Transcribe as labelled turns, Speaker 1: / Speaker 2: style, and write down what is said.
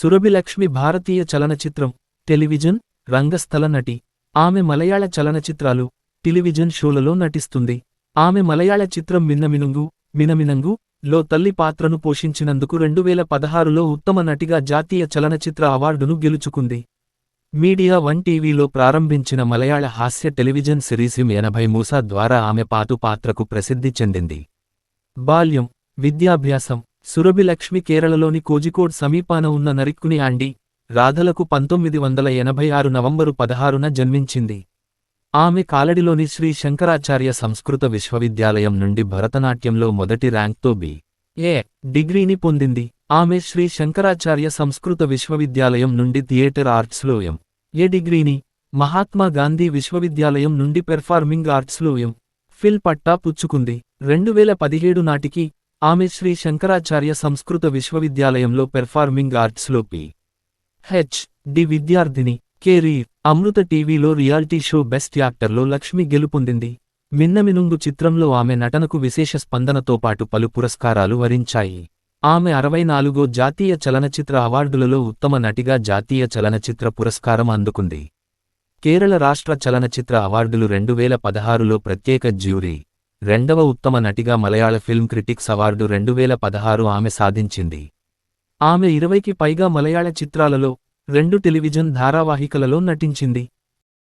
Speaker 1: సురభిలక్ష్మి భారతీయ చలనచిత్రం television రంగస్థల నటి. ఆమె మలయాళ చలనచిత్రాలు టెలివిజన్ షోలలో నటిస్తుంది. ఆమె మలయాళ చిత్రం మిన్నమినుంగు మినమినంగు లో తల్లి పాత్రను పోషించినందుకు రెండువేల పదహారులో ఉత్తమ నటిగా జాతీయ చలనచిత్ర అవార్డును గెలుచుకుంది. మీడియా వన్ టీవీలో ప్రారంభించిన మలయాళ హాస్య టెలివిజన్ సిరీసిం ఎనభై మూసా ద్వారా ఆమె పాతు పాత్రకు ప్రసిద్ధి చెందింది. బాల్యం విద్యాభ్యాసం సురభిలక్ష్మి కేరళలోని కోజికోడ్ సమీపాన ఉన్న నరిక్కుని ఆండి రాధలకు పంతొమ్మిది వందల ఎనభై ఆరు నవంబరు పదహారున జన్మించింది. ఆమె కాలడిలోని శ్రీ శంకరాచార్య సంస్కృత విశ్వవిద్యాలయం నుండి భరతనాట్యంలో మొదటి ర్యాంక్తో బి. ఏ. డిగ్రీని పొందింది. ఆమె శ్రీ శంకరాచార్య సంస్కృత విశ్వవిద్యాలయం నుండి థియేటర్ ఆర్ట్స్లో ఎం. ఏ డిగ్రీని? మహాత్మా గాంధీ విశ్వవిద్యాలయం నుండి పెర్ఫార్మింగ్ ఆర్ట్స్లో ఎం. ఫిల్ పట్టా పుచ్చుకుంది. రెండు వేల పదిహేడు నాటికి ఆమె శ్రీ శంకరాచార్య సంస్కృత విశ్వవిద్యాలయంలో పెర్ఫార్మింగ్ ఆర్ట్స్లో పి. హెచ్. డి. విద్యార్థిని కెరీర్ అమృత టీవీలో రియాలిటీ షో బెస్ట్ యాక్టర్లో లక్ష్మి గెలుపొందింది. మిన్నమినుంగు చిత్రంలో ఆమె నటనకు విశేష స్పందనతో పాటు పలు పురస్కారాలు వరించాయి. ఆమె అరవై నాలుగో జాతీయ చలనచిత్ర అవార్డులలో ఉత్తమ నటిగా జాతీయ చలనచిత్ర పురస్కారం అందుకుంది. కేరళ రాష్ట్ర చలనచిత్ర అవార్డులు రెండు వేల పదహారులో ప్రత్యేక జ్యూరీ రెండవ ఉత్తమ నటిగా మలయాళ ఫిల్మ్ క్రిటిక్స్ అవార్డు రెండు వేల పదహారు ఆమె సాధించింది. ఆమె ఇరవైకి పైగా మలయాళ చిత్రాలలో రెండు టెలివిజన్ ధారావాహికలలో నటించింది.